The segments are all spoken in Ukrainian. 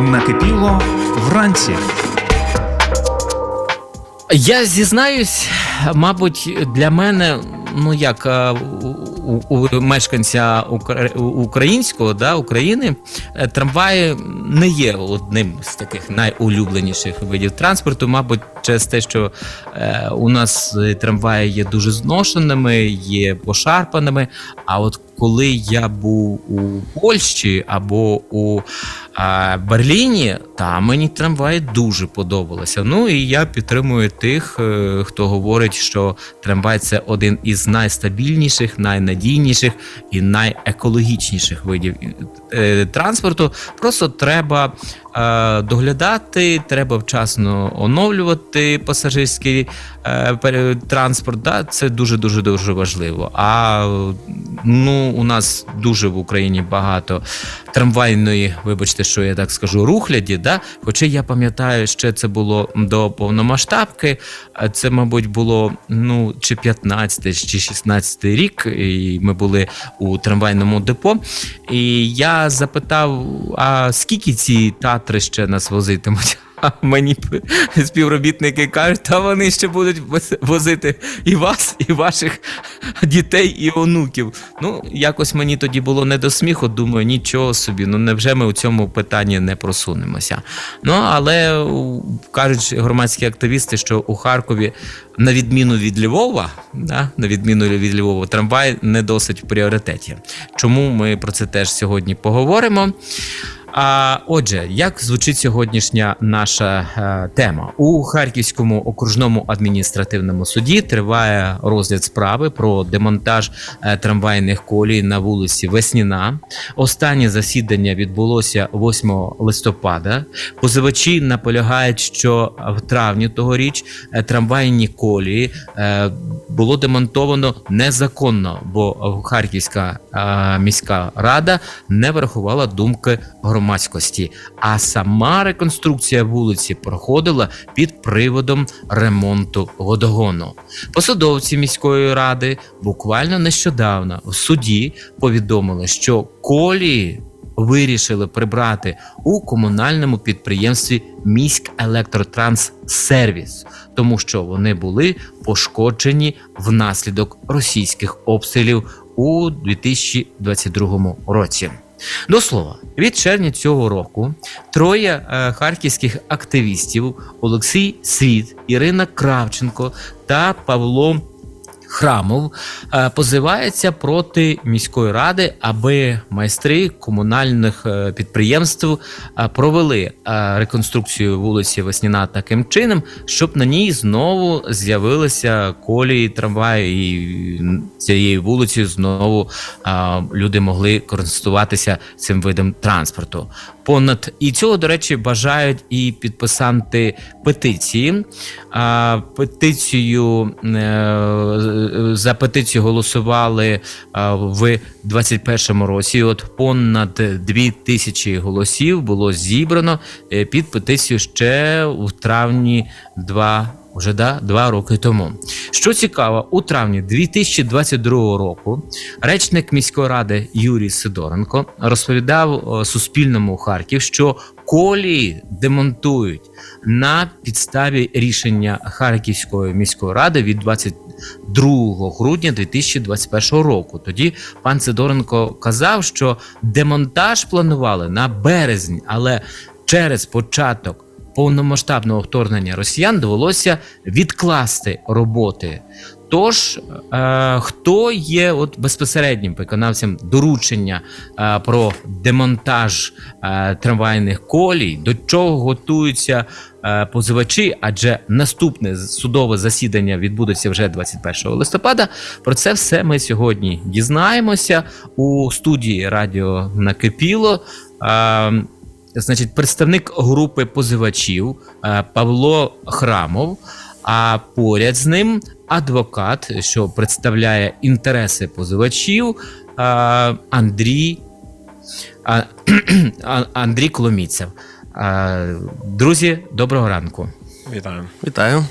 Накипіло вранці. Я зізнаюсь, мабуть, для мене, ну як е, у, у, мешканця українського да, України, е, трамваї не є одним з таких найулюбленіших видів транспорту. Мабуть, через те, що е, у нас трамваї є дуже зношеними, є пошарпаними. А от коли я був у Польщі або у е, Берліні, там мені трамваї дуже подобалося. Ну і я підтримую тих, е, хто говорить, що трамвай це один із найстабільніших, найнадійніших і найекологічніших видів е, транспорту. Просто треба доглядати, треба вчасно оновлювати пасажирський е, транспорт. Да? Це дуже дуже дуже важливо. А ну у нас дуже в Україні багато трамвайної, вибачте, що я так скажу, рухляді. Да? Хоча я пам'ятаю, ще це було до повномасштабки. Е, Це, мабуть, було ну чи 15 чи 16 рік, і ми були у трамвайному депо. І я запитав: а скільки ці татри ще нас возитимуть? А мені співробітники кажуть, та вони ще будуть возити і вас, і ваших дітей, і онуків. Ну, якось мені тоді було не до сміху. Думаю, нічого собі. Ну невже ми у цьому питанні не просунемося? Ну але кажуть громадські активісти, що у Харкові, на відміну від Львова, да, на відміну від Львова, трамвай не досить в пріоритеті. Чому ми про це теж сьогодні поговоримо? А отже, як звучить сьогоднішня наша е, тема у Харківському окружному адміністративному суді триває розгляд справи про демонтаж е, трамвайних колій на вулиці Весніна. Останнє засідання відбулося 8 листопада. Позивачі наполягають, що в травні тогоріч е, трамвайні колії е, було демонтовано незаконно, бо Харківська е, міська рада не врахувала думки громадськості. А сама реконструкція вулиці проходила під приводом ремонту водогону. Посадовці міської ради буквально нещодавно в суді повідомили, що колії вирішили прибрати у комунальному підприємстві Міськ Електротранссервіс, тому що вони були пошкоджені внаслідок російських обстрілів у 2022 році. До слова, від червня цього року троє е, харківських активістів Олексій Світ, Ірина Кравченко та Павло Храмов е, позиваються проти міської ради, аби майстри комунальних е, підприємств е, провели реконструкцію вулиці Весніна таким чином, щоб на ній знову з'явилися колії трамваї, і цією вулицею знову люди могли користуватися цим видом транспорту. Понад і цього, до речі, бажають і підписанти петиції. А, петицію е, за петицію голосували в 21-му році. От понад 2 тисячі голосів було зібрано е, під петицію ще у травні 2 Уже да, два роки тому. Що цікаво, у травні 2022 року речник міської ради Юрій Сидоренко розповідав о, Суспільному Харків, що колії демонтують на підставі рішення Харківської міської ради від 22 грудня 2021 року. Тоді пан Сидоренко казав, що демонтаж планували на березень, але через початок повномасштабного вторгнення росіян довелося відкласти роботи. Тож, е, хто є от безпосереднім виконавцем доручення е, про демонтаж е, трамвайних колій, до чого готуються позивачі? Адже наступне судове засідання відбудеться вже 21 листопада. Про це все ми сьогодні дізнаємося у студії Радіо Накипіло. Значить, представник групи позивачів е, Павло Храмов, а поряд з ним адвокат, що представляє інтереси позивачів е, Андрій, Андрій Коломійцев. Е, Друзі, доброго ранку. Вітаю. Вітаю.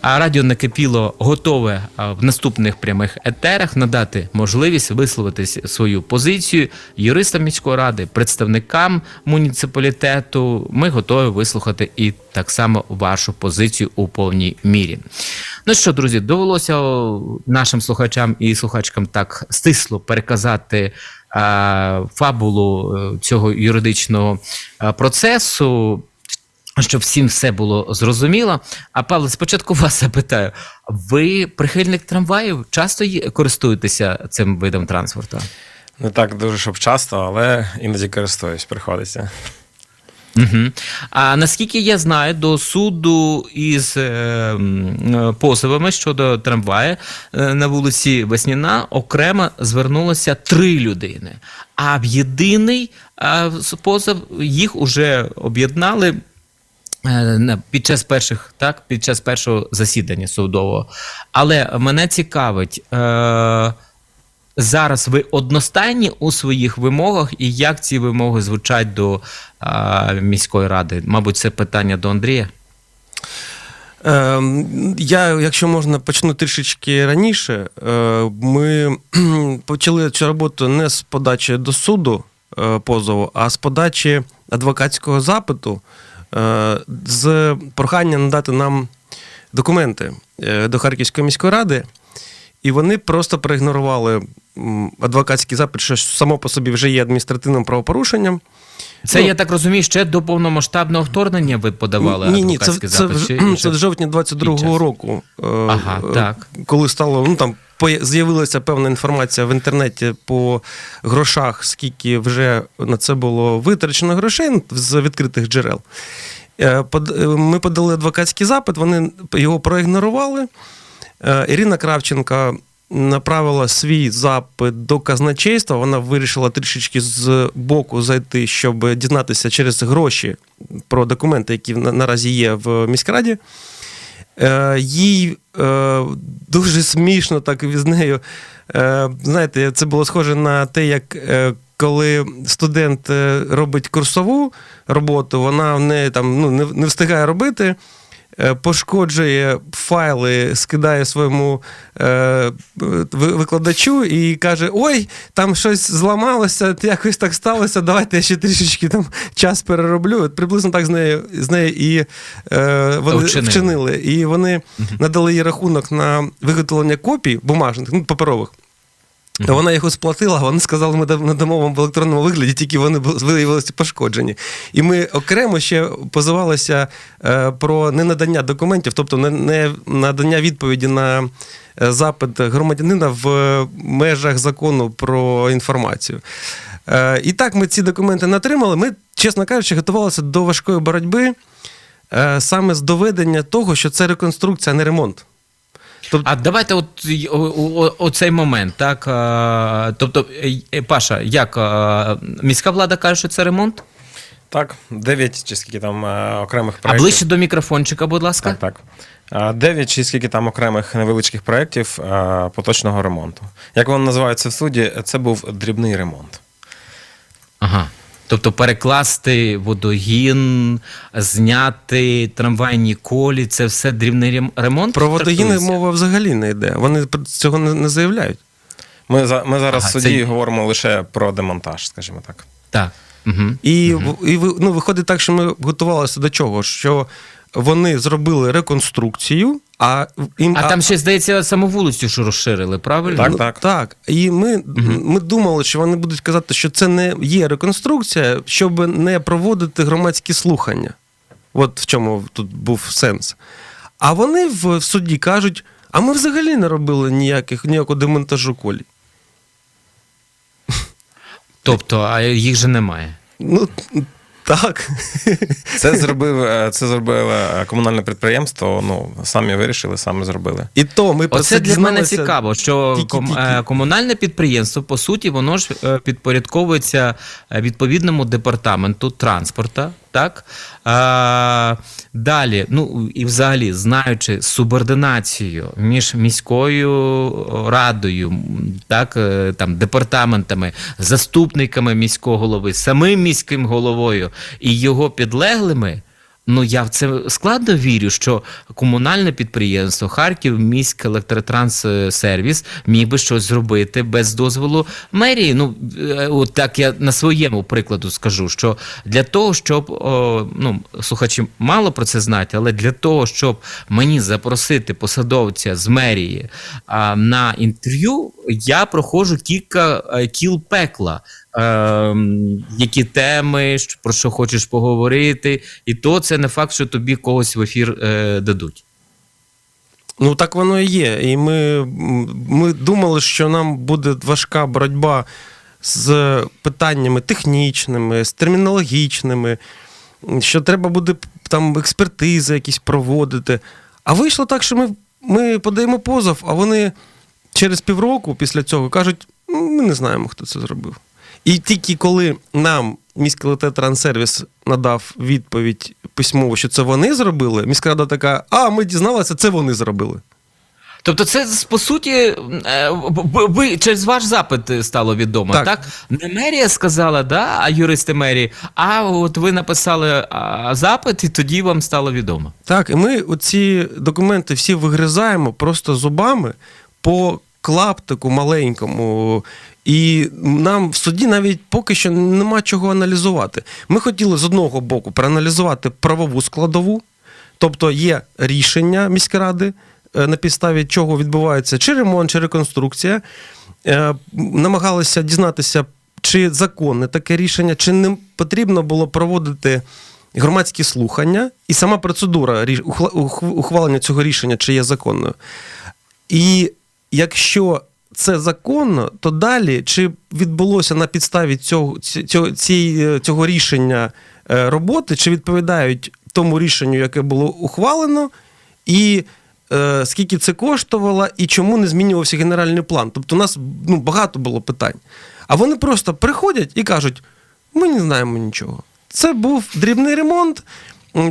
А радіо накипіло готове в наступних прямих етерах надати можливість висловити свою позицію юристам міської ради, представникам муніципалітету. Ми готові вислухати і так само вашу позицію у повній мірі. Ну що, друзі, довелося нашим слухачам і слухачкам так стисло переказати фабулу е, цього юридичного процесу. Щоб всім все було зрозуміло. А Павло, спочатку вас запитаю: ви прихильник трамваїв? Часто користуєтеся цим видом транспорту? Не так дуже, щоб часто, але іноді користуюсь, приходиться. Угу. А наскільки я знаю, до суду із е, е, позовами щодо трамваю е, на вулиці Весняна окремо звернулося три людини. А в єдиний позов їх уже об'єднали. Е, Під час перших, так, під час першого засідання судового. Але мене цікавить, е, зараз ви одностайні у своїх вимогах, і як ці вимоги звучать до е, міської ради? Мабуть, це питання до Андрія. Ем, Я, якщо можна, почну трішечки раніше. Е, Ми почали цю роботу не з подачі до суду е, позову, а з подачі адвокатського запиту е, з проханням надати нам документи е, до Харківської міської ради. І вони просто проігнорували адвокатський запит, що само по собі вже є адміністративним правопорушенням. Це, Ну, я так розумію, ще до повномасштабного вторгнення ви подавали Ні, ні, це, адвокатський це, запит? чи це в жовтні 22-го року. е, Ага, е, так. Коли стало, ну там з'явилася певна інформація в інтернеті по грошах, скільки вже на це було витрачено грошей з відкритих джерел. Е, е, Ми подали адвокатський запит, вони його проігнорували. Е, Ірина Кравченка направила свій запит до казначейства. Вона вирішила трішечки з боку зайти, щоб дізнатися через гроші про документи, які наразі є в міськраді. Е, Їй е, дуже смішно так з нею. Е, знаєте, це було схоже на те, як коли студент робить курсову роботу, вона в неї там, ну, не встигає робити. Е, Пошкоджує файли, скидає своєму е, викладачу і каже: Ой, там щось зламалося, якось так сталося. Давайте я ще трішечки там час перероблю. От приблизно так з нею, з нею і е, вони Вчинили. вчинили. І вони надали їй рахунок на виготовлення копій бумажних, ну, паперових. То Вона його сплатила, вони сказали, ми дам- надамо вам в електронному вигляді, тільки вони виявилися пошкоджені. І ми окремо ще позивалися е, про ненадання документів, тобто не, не надання відповіді на е, запит громадянина в межах закону про інформацію. Е, і так ми ці документи не отримали. Ми, чесно кажучи, готувалися до важкої боротьби е, саме з доведення того, що це реконструкція, а не ремонт. Тобто, А давайте от оцей момент, так? Тобто, е, Паша, як міська влада каже, що це ремонт? Так, 9 чи скільки там е, окремих А ближче до мікрофончика, будь ласка. Так, так. 9 чи скільки там окремих невеличких проєктів е, поточного ремонту. Як вони називаються в суді, це був дрібний ремонт. Ага. Тобто перекласти водогін, зняти трамвайні колі, це все дрібний рем- ремонт. Про водогіни мова взагалі не йде. Вони цього не, заявляють. Ми, ми зараз Ага, в суді це- говоримо лише про демонтаж, скажімо так. Так. Угу. І, угу. і ну, виходить так, що ми готувалися до чого? Що вони зробили реконструкцію, а їм А там ще, здається, саму вулицю ж розширили, правильно? Так, так. так. І ми, ми думали, що вони будуть казати, що це не є реконструкція, щоб не проводити громадські слухання. От в чому тут був сенс. А вони в, в суді кажуть: а ми взагалі не робили ніяких, ніякого демонтажу колій. Тобто, а їх же немає. Ну, так. Це зробив, е, це зробило е, комунальне підприємство. Ну, самі вирішили, самі зробили. І то ми про Оце для мене цікаво, що ком, тільки-тільки. е, комунальне підприємство, по суті, воно ж е, підпорядковується е, відповідному департаменту транспорта. Так? А, далі, ну і взагалі, знаючи субординацію між міською радою, так, е, там, департаментами, заступниками міського голови, самим міським головою і його підлеглими. Ну, я в це складно вірю, що комунальне підприємство Харків міськ електротранссервіс міг би щось зробити без дозволу мерії. Ну, е, от так я на своєму прикладу скажу, що для того, щоб о, ну, слухачі мало про це знають, але для того, щоб мені запросити посадовця з мерії а, на інтерв'ю, я проходжу кілька е, кіл пекла. Ем, які теми, про що хочеш поговорити, і то це не факт, що тобі когось в ефір е, дадуть. Ну так воно і є. І ми, ми думали, що нам буде важка боротьба з питаннями технічними, з термінологічними, що треба буде там експертизи якісь проводити. А вийшло так, що ми, ми подаємо позов, а вони через півроку після цього кажуть: «Ну, ми не знаємо, хто це зробив. І тільки коли нам міський електротранссервіс надав відповідь письмово, що це вони зробили, міська рада така: а ми дізналися, це вони зробили. Тобто, це по суті е, ви через ваш запит стало відомо, так? Так. Не мерія сказала, да, а юристи мерії, а от ви написали запит, і тоді вам стало відомо. Так, і ми оці документи всі вигризаємо просто зубами по клаптику маленькому. І нам в суді навіть поки що нема чого аналізувати. Ми хотіли з одного боку проаналізувати правову складову, тобто є рішення міськради, е, на підставі чого відбувається чи ремонт, чи реконструкція. Е, Намагалися дізнатися, чи законне таке рішення, чи не потрібно було проводити громадські слухання, і сама процедура ухвалення цього рішення, чи є законною. І якщо це законно, то далі чи відбулося на підставі цього, цього, цього рішення е, роботи, чи відповідають тому рішенню, яке було ухвалено, і е, скільки це коштувало, і чому не змінювався генеральний план. Тобто у нас ну, багато було питань. А вони просто приходять і кажуть: ми не знаємо нічого. Це був дрібний ремонт,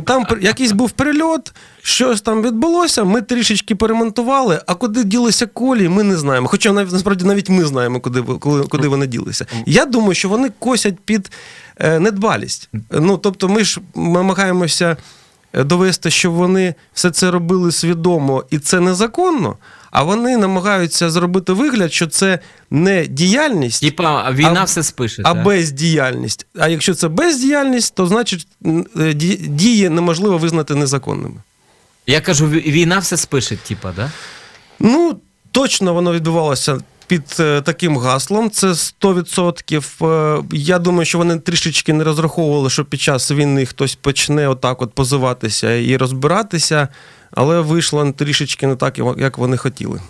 там якийсь був перельот, щось там відбулося, ми трішечки поремонтували, а куди ділися колії, ми не знаємо. Хоча насправді навіть ми знаємо, куди, куди вони ділися. Я думаю, що вони косять під е, недбалість. Ну, тобто, ми ж намагаємося е, довести, що вони все це робили свідомо і це незаконно, а вони намагаються зробити вигляд, що це не діяльність. Типа війна А- все спише. А так? бездіяльність. А якщо це бездіяльність, то значить е, ді- дії неможливо визнати незаконними. Я кажу, війна все спише, типа, да? Ну, точно воно відбувалося під е, таким гаслом. Це 100%. Е, Я думаю, що вони трішечки не розраховували, що під час війни хтось почне отак от позиватися і розбиратися, але вийшло трішечки не так, як вони хотіли.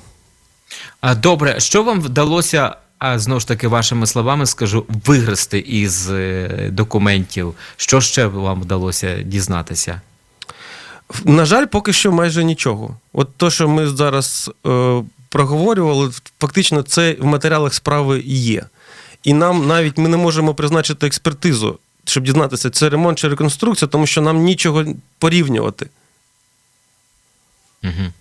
А, Добре, що вам вдалося, а знову ж таки, вашими словами скажу, вигрести із е, документів? Що ще вам вдалося дізнатися? На жаль, поки що майже нічого. От то, що ми зараз е, проговорювали, фактично це в матеріалах справи є. І нам навіть ми не можемо призначити експертизу, щоб дізнатися, це ремонт чи реконструкція, тому що нам нічого порівнювати. Угу.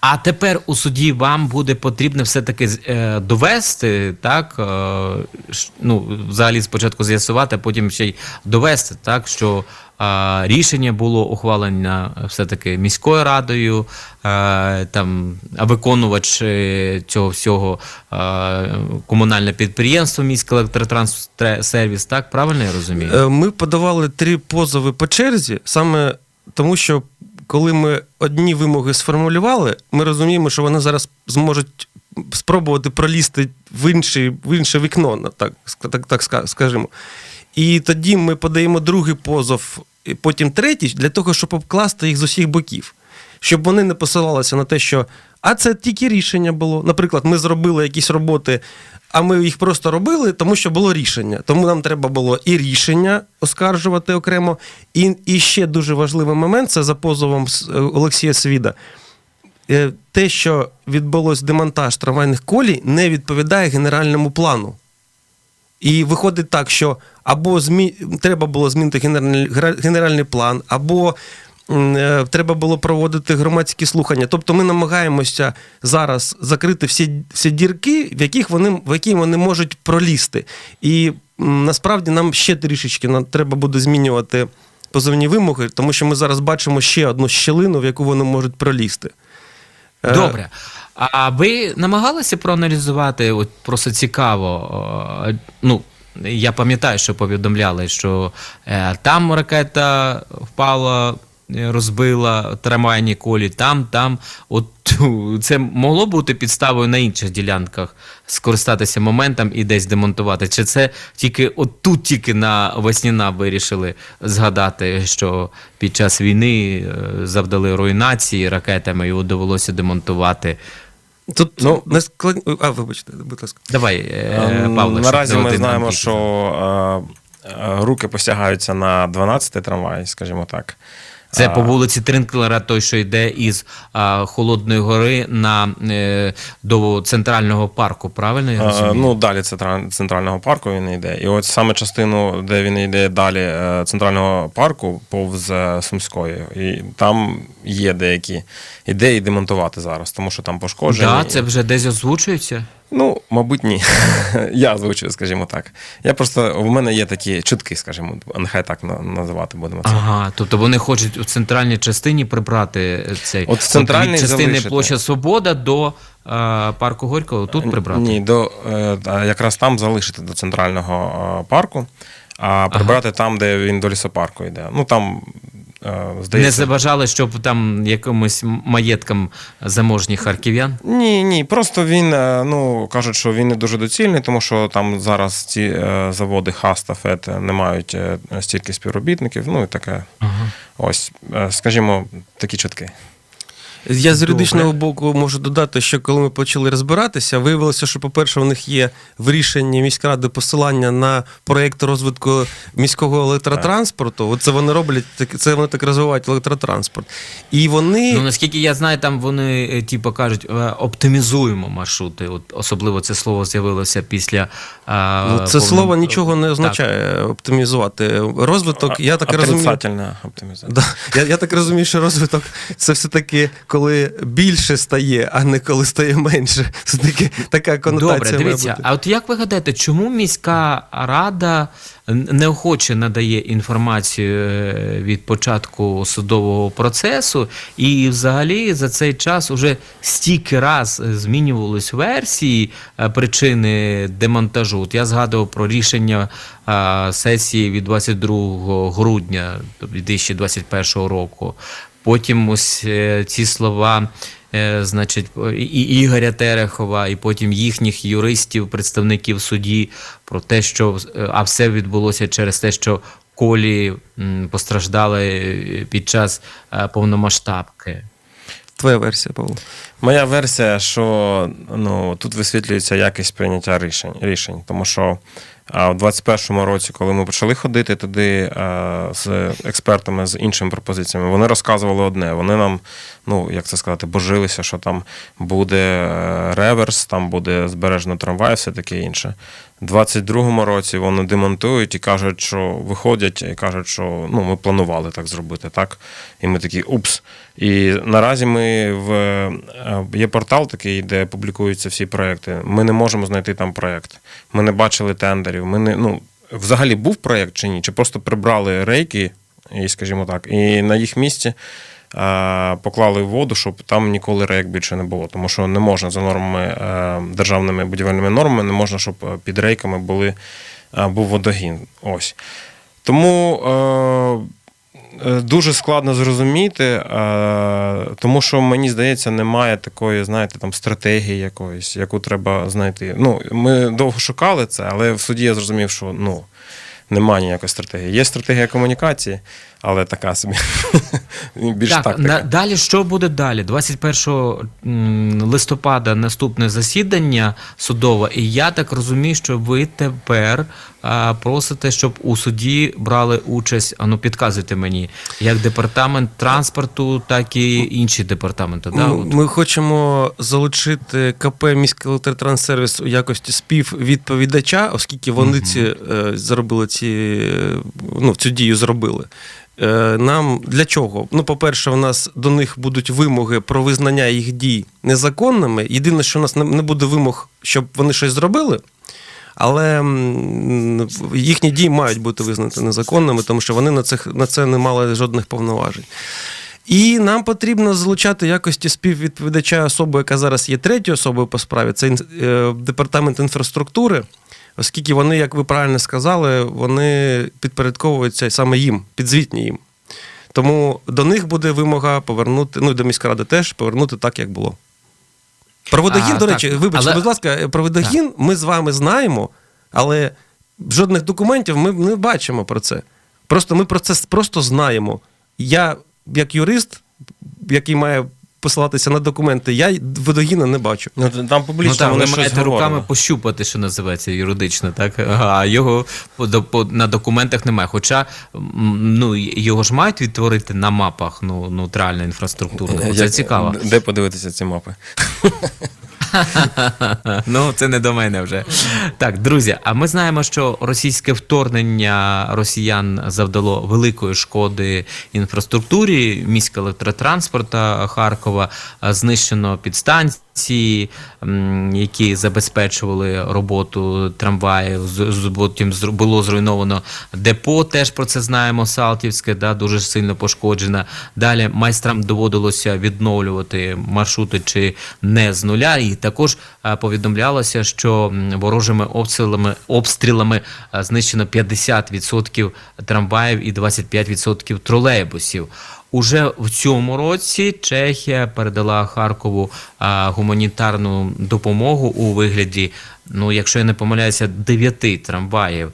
А тепер у суді вам буде потрібно все-таки е, довести, так? Е, ну, взагалі спочатку з'ясувати, а потім ще й довести, так, що е, рішення було ухвалене все-таки міською радою, е, там, виконувач е, цього всього е, комунальне підприємство міський електротранссервіс, так? Правильно я розумію? Е, Ми подавали три позови по черзі, саме тому, що коли ми одні вимоги сформулювали, ми розуміємо, що вони зараз зможуть спробувати пролізти в, інше в інше вікно, так, так, так скажімо. І тоді ми подаємо другий позов, потім третій, для того, щоб обкласти їх з усіх боків. Щоб вони не посилалися на те, що а це тільки рішення було. Наприклад, ми зробили якісь роботи, а ми їх просто робили, тому що було рішення. Тому нам треба було і рішення оскаржувати окремо. І, і ще дуже важливий момент це за позовом е, Олексія Свіда. Е, Те, що відбулось демонтаж трамвайних колій, не відповідає генеральному плану. І виходить так, що або змі... треба було змінити генеральний, план, або треба було проводити громадські слухання. Тобто ми намагаємося зараз закрити всі, всі дірки, в, яких вони, в які вони можуть пролізти. І насправді нам ще трішечки нам треба буде змінювати позовні вимоги, тому що ми зараз бачимо ще одну щілину, в яку вони можуть пролізти. Е, Добре. А ви намагалися проаналізувати, от просто цікаво. е, Ну, я пам'ятаю, що повідомляли, що е, там ракета впала, е, розбила трамвайні колі, там, там. От це могло бути підставою на інших ділянках скористатися моментом і десь демонтувати? Чи це тільки от тут тільки на Весніна вирішили згадати, що під час війни е, завдали руйнації ракетами, його довелося демонтувати? Тут Ну, не склад... А, вибачте, будь ласка. Давай, е, Ем, Павло, Наразі ми знаємо, що е, руки посягаються на 12-й трамвай, скажімо так. Це А, по вулиці Тринклера, той, що йде із а, Холодної гори на е, до центрального парку, правильно я Е, розумію? Ну, далі центрального парку він йде. І от саме частину, де він йде далі е, центрального парку, повз е, Сумської, і там є деякі ідеї демонтувати зараз, тому що там пошкоджені. да, це вже десь озвучується. Ну, мабуть, ні. Я озвучую, скажімо так. Я просто в мене є такі чутки, скажімо, нехай так називати будемо це. Ага, тобто вони хочуть у центральній частині прибрати цей От в центральній від частини залишити. площа Свобода до е, парку Горького тут прибрати. Ні, до, е, якраз там залишити до центрального е, парку, а прибрати там, де він до лісопарку йде. Ну там, е, Не забажали, щоб там якимось маєткам заможніх харків'ян. Ні, ні, просто він, е, ну кажуть, що він не дуже доцільний, тому що там зараз ці е, заводи ХАС та ФЕТ не мають стільки співробітників. Ну і таке. Ось, е, скажімо, такі чутки. Я з юридичного боку можу додати, що коли ми почали розбиратися, виявилося, що, по-перше, у них є в рішенні міськради посилання на проєкт розвитку міського електротранспорту. Оце вони роблять, так- це вони так розвивають електротранспорт. І вони. Ну наскільки я знаю, там вони е, типу кажуть, е, оптимізуємо маршрути. От особливо це слово з'явилося після е, Ну, це повно- слово нічого не Так. означає оптимізувати. Розвиток, я так розумію. Оптимізація. Да. Я, я так розумію, що розвиток це все-таки коли більше стає, а не коли стає менше. Це таки, така конотація. Добре, дивіться. А от як ви гадаєте, чому міська рада неохоче надає інформацію е, від початку судового процесу, і взагалі за цей час уже стільки раз змінювались версії е, причини демонтажу? От я згадував про рішення е, сесії від 22 грудня 2021 року. Потім ось е, ці слова. е, Значить, і Ігоря Терехова, і потім їхніх юристів, представників в суді про те, що е, а все відбулося через те, що колі постраждали під час повномасштабки. Твоя версія, Павло. Моя версія, що ну, тут висвітлюється якість прийняття рішень, рішень. тому що а, в 21-му році, коли ми почали ходити туди з експертами з іншими пропозиціями, вони розказували одне. Вони нам, ну як це сказати, божилися, що там буде е, реверс, там буде збережено трамвай, все таке інше. У 22-му році вони демонтують і кажуть, що виходять і кажуть, що ну, ми планували так зробити, так? І ми такі упс. І наразі ми в е, є портал такий, де публікуються всі проекти. Ми не можемо знайти там проект. Ми не бачили тендерів. Ми не ну взагалі був проект чи ні? Чи просто прибрали рейки, і, скажімо так, і на їх місці. Е, Поклали воду, щоб там ніколи рейк більше не було, тому що не можна за нормами е, державними будівельними нормами, не можна, щоб е, під рейками були, був водогін. Ось. Тому дуже складно зрозуміти, тому що мені здається, немає такої, знаєте, там стратегії якоїсь, яку треба знайти. Ну, ми довго шукали це, але в суді я зрозумів, що ну. Немає ніякої стратегії. Є стратегія комунікації, але така собі. Більш так, тактика. на, далі що буде далі? 21 м, листопада наступне засідання судове, і я так розумію, що ви тепер а, просите, щоб у суді брали участь. А ну підказуйте мені, як департамент транспорту, так і інші департаменти. Да? Ми, ми хочемо залучити КП міський електротранссервіс у якості співвідповідача, оскільки вони ці е, зробили ці е, ну, цю дію зробили. Е, Нам для чого? Ну, по-перше, у нас до них будуть вимоги про визнання їх дій незаконними. Єдине, що у нас не буде вимог, щоб вони щось зробили. але їхні дії мають бути визнані незаконними, тому що вони на, цих, на це не мали жодних повноважень. І нам потрібно залучати якості співвідповідача особи, яка зараз є третьою особою по справі. Це е, департамент інфраструктури, оскільки вони, як ви правильно сказали, вони підпорядковуються саме їм, підзвітні їм. Тому до них буде вимога повернути, ну і до міськради теж повернути так, як було. Про водогін, А, до так, речі, вибачте, але- будь ласка, про водогін ми з вами знаємо, але жодних документів ми не бачимо про це. Просто ми про це просто знаємо. Я, як юрист, який має посилатися на документи, я водогіна не бачу. Ну, там Ну публічно так, вони ви щось маєте говорили. руками пощупати, що називається юридично, так? А його по, до- по, на документах немає. Хоча ну, його ж мають відтворити на мапах ну, нейтральна інфраструктура. Це цікаво. Де подивитися ці мапи? Ну, це не до мене вже. Так, друзі, а ми знаємо, що російське вторгнення росіян завдало великої шкоди інфраструктурі, міська електротранспорта Харкова, знищено підстанції, м, які забезпечували роботу трамваїв. Потім було зруйновано депо, теж про це знаємо, Салтівське, да, дуже сильно пошкоджено. Далі майстрам доводилося відновлювати маршрути чи не з нуля. І також е, повідомлялося, що ворожими обстрілами, обстрілами е, знищено 50% трамваїв і 25% тролейбусів. Уже в цьому році Чехія передала Харкову гуманітарну допомогу у вигляді, ну якщо я не помиляюся, дев'яти трамваїв.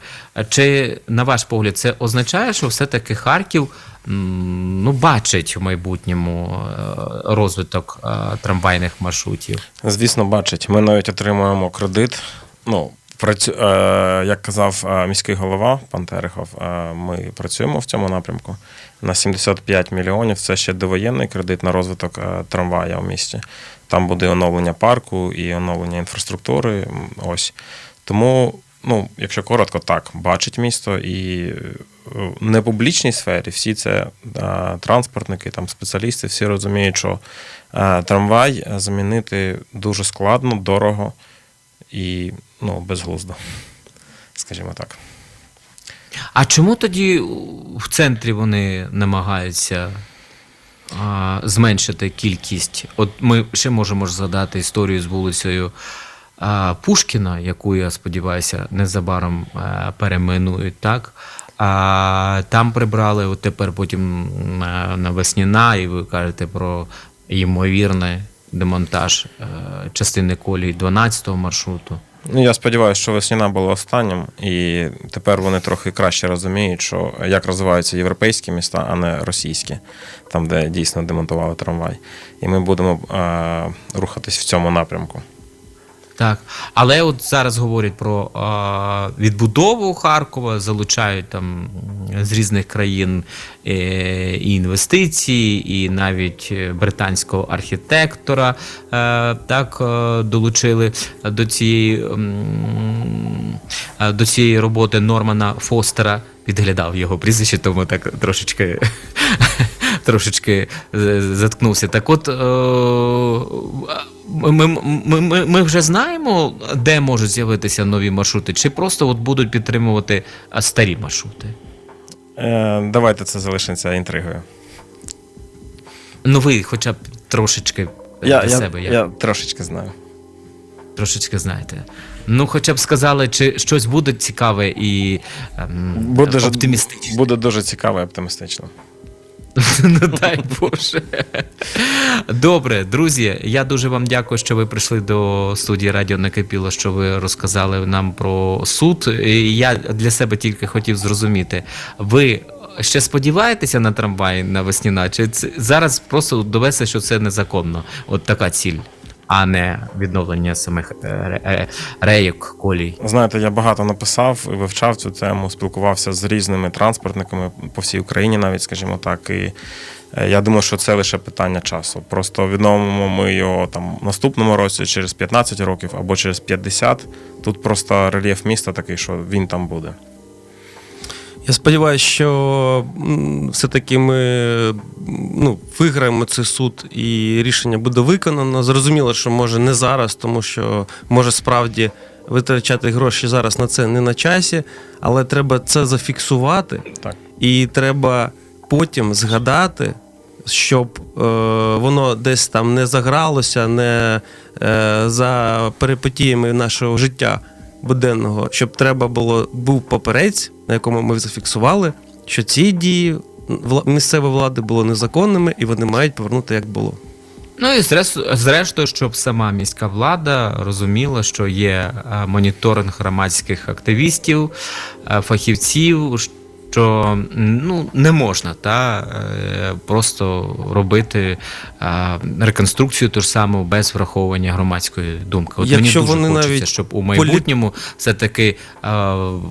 Чи на ваш погляд це означає, що все-таки Харків ну, бачить в майбутньому е, розвиток е, трамвайних маршрутів? Звісно, бачить. Ми навіть отримуємо кредит. Ну, працю... е, як казав е, міський голова пан Терехов, е, ми працюємо в цьому напрямку. На 75 мільйонів це ще довоєнний кредит на розвиток трамвая в місті. Там буде оновлення парку і оновлення інфраструктури. Ось. Тому, ну, якщо коротко, так, бачить місто і е, в непублічній сфері всі це транспортники, там спеціалісти, всі розуміють, що трамвай замінити дуже складно, дорого і ну, безглуздо. Скажімо так. А чому тоді в центрі вони намагаються а, зменшити кількість? От ми ще можемо ж згадати історію з вулицею а, Пушкіна, яку я сподіваюся, незабаром а, перейменують, так? А там прибрали от тепер потім на, на Весніна, і ви кажете про ймовірний демонтаж е, частини колії 12-го маршруту. Ну, я сподіваюся, що весняна була останнім, і тепер вони трохи краще розуміють, що як розвиваються європейські міста, а не російські, там, де дійсно демонтували трамвай. І ми будемо е, рухатись в цьому напрямку. Так, але от зараз говорять про а, відбудову Харкова, залучають там з різних країн е, і інвестиції, і навіть е, британського архітектора е, так долучили до цієї, до цієї роботи Нормана Фостера. Підглядав його прізвище, тому так трошечки. Трошечки е, заткнувся. Так от е, ми, ми, ми, ми вже знаємо, де можуть з'явитися нові маршрути, чи просто от будуть підтримувати старі маршрути? Е, давайте це залишиться інтригою. Ну, ви хоча б трошечки Я, для я, себе як, я трошечки знаю. трошечки знаєте. Ну, хоча б сказали, чи щось буде цікаве і ем, Буде, оптимістичне. буде дуже цікаво і оптимістично. Ну дай Боже. Добре, друзі. Я дуже вам дякую, що ви прийшли до студії Радіо Накипіло, що ви розказали нам про суд. І я для себе тільки хотів зрозуміти. Ви ще сподіваєтеся на трамвай на Весніна? Чи зараз просто довести, що це незаконно? От така ціль, а не відновлення самих е, е, рейок, колій. Знаєте, я багато написав і вивчав цю тему, спілкувався з різними транспортниками по всій Україні, навіть, скажімо так. І е, я думаю, що це лише питання часу. Просто відновимо ми його там в наступному році, через 15 років або через 50. Тут просто рельєф міста такий, що він там буде. Я сподіваюся, що все-таки ми ну, виграємо цей суд і рішення буде виконано. Зрозуміло, що може не зараз, тому що може справді витрачати гроші зараз на це не на часі, але треба це зафіксувати. Так. І треба потім згадати, щоб е, воно десь там не загралося, не е, за перипетіями нашого життя буденного, щоб треба було був паперець, на якому ми зафіксували, що ці дії місцевої влади були незаконними і вони мають повернути як було. Ну і зрештою, щоб сама міська влада розуміла, що є е, моніторинг громадських активістів, е, фахівців. Що ну не можна та е, просто робити реконструкцію ту ж саму без враховування громадської думки. От Якщо мені дуже вони хочеться, навіть щоб у майбутньому все таки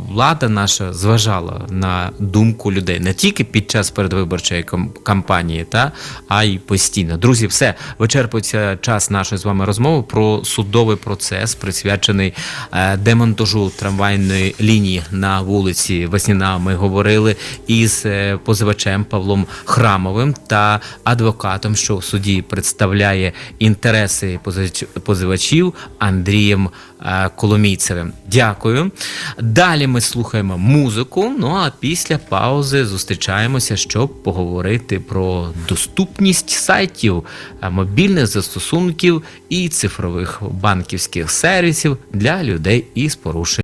влада наша зважала на думку людей не тільки під час передвиборчої кампанії, та а й постійно. Друзі, все вичерпується час нашої з вами розмови про судовий процес, присвячений е, демонтажу трамвайної лінії на вулиці Весняна. Ми говорили із е, позивачем Павлом Храмовим та адвокатом, що в суді представляє інтереси позивачів Андрієм е, Коломійцевим. Дякую. Далі ми слухаємо музику. Ну а після паузи зустрічаємося, щоб поговорити про доступність сайтів, е, мобільних застосунків і цифрових банківських сервісів для людей із порушенням.